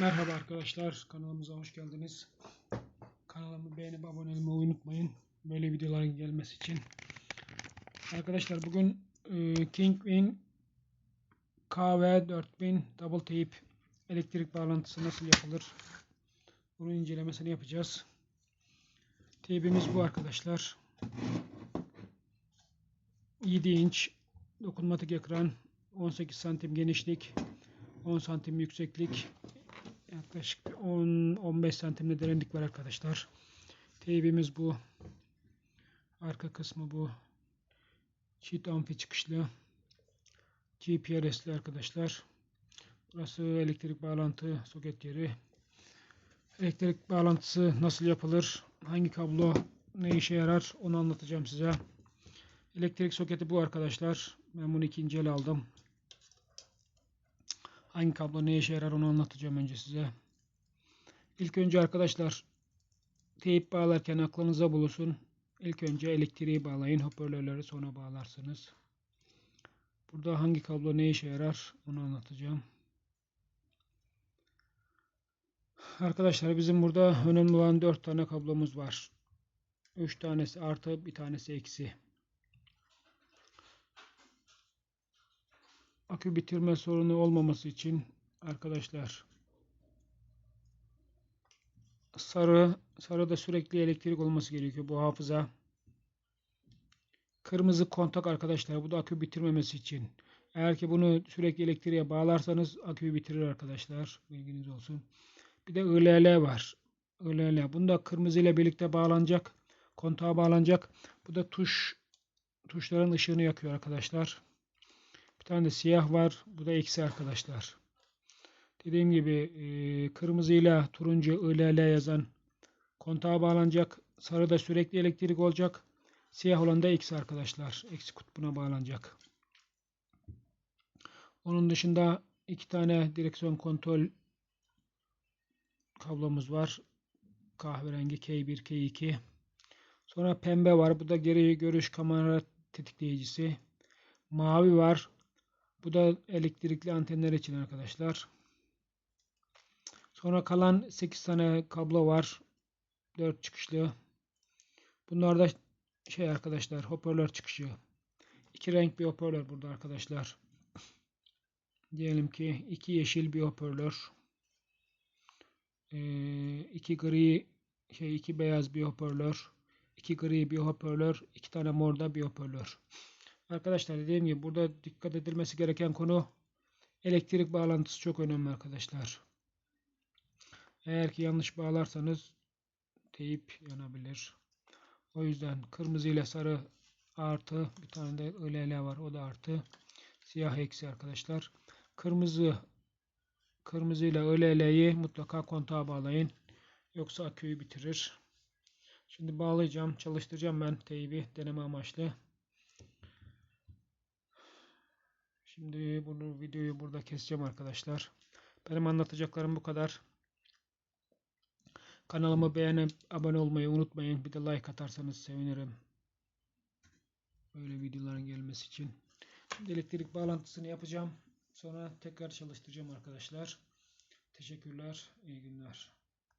Merhaba arkadaşlar, kanalımıza hoş geldiniz. Kanalımı beğenip abone olmayı unutmayın. Böyle videoların gelmesi için. Arkadaşlar bugün e, Kingwin KV4000 double tape elektrik bağlantısı nasıl yapılır? Bunun incelemesini yapacağız. Teypimiz bu arkadaşlar. 7 inç dokunmatik ekran, 18 santim genişlik, 10 santim yükseklik, yaklaşık 10-15 santimde derinlik var arkadaşlar. Teybimiz bu. Arka kısmı bu. Çift amfi çıkışlı. GPRS'li arkadaşlar. Burası elektrik bağlantı soket yeri. Elektrik bağlantısı nasıl yapılır? Hangi kablo ne işe yarar? Onu anlatacağım size. Elektrik soketi bu arkadaşlar. Ben bunu ikinci el aldım. Hangi kablo ne işe yarar onu anlatacağım önce size. İlk önce arkadaşlar teyip bağlarken aklınıza bulunsun. İlk önce elektriği bağlayın. Hoparlörleri sonra bağlarsınız. Burada hangi kablo ne işe yarar onu anlatacağım. Arkadaşlar bizim burada önemli olan 4 tane kablomuz var. 3 tanesi artı bir tanesi eksi. Akü bitirme sorunu olmaması için arkadaşlar sarı sarıda sürekli elektrik olması gerekiyor bu hafıza. Kırmızı kontak arkadaşlar bu da akü bitirmemesi için. Eğer ki bunu sürekli elektriğe bağlarsanız aküyü bitirir arkadaşlar. Bilginiz olsun. Bir de ILL var. ILL. Bunda kırmızı ile birlikte bağlanacak. Kontağa bağlanacak. Bu da tuş tuşların ışığını yakıyor arkadaşlar. Bir tane de siyah var. Bu da eksi arkadaşlar. Dediğim gibi e, kırmızıyla turuncu ILL yazan kontağa bağlanacak. Sarıda sürekli elektrik olacak. Siyah olan da eksi arkadaşlar. Eksi kutbuna bağlanacak. Onun dışında iki tane direksiyon kontrol kablomuz var. Kahverengi K1, K2. Sonra pembe var. Bu da geri görüş kamera tetikleyicisi. Mavi var. Bu da elektrikli antenler için arkadaşlar. Sonra kalan 8 tane kablo var. 4 çıkışlı. Bunlar da şey arkadaşlar hoparlör çıkışı. İki renk bir hoparlör burada arkadaşlar. Diyelim ki iki yeşil bir hoparlör. Ee, iki gri şey iki beyaz bir hoparlör. iki gri bir hoparlör. iki tane morda bir hoparlör. Arkadaşlar dediğim gibi burada dikkat edilmesi gereken konu elektrik bağlantısı çok önemli arkadaşlar. Eğer ki yanlış bağlarsanız teyip yanabilir. O yüzden kırmızı ile sarı artı bir tane de ILL var o da artı. Siyah eksi arkadaşlar. Kırmızı kırmızı ile ILL'yi mutlaka kontağa bağlayın. Yoksa aküyü bitirir. Şimdi bağlayacağım. Çalıştıracağım ben teybi deneme amaçlı. Şimdi bunu videoyu burada keseceğim arkadaşlar. Benim anlatacaklarım bu kadar. Kanalımı beğenip abone olmayı unutmayın. Bir de like atarsanız sevinirim. Böyle videoların gelmesi için. Şimdi elektrik bağlantısını yapacağım. Sonra tekrar çalıştıracağım arkadaşlar. Teşekkürler. İyi günler.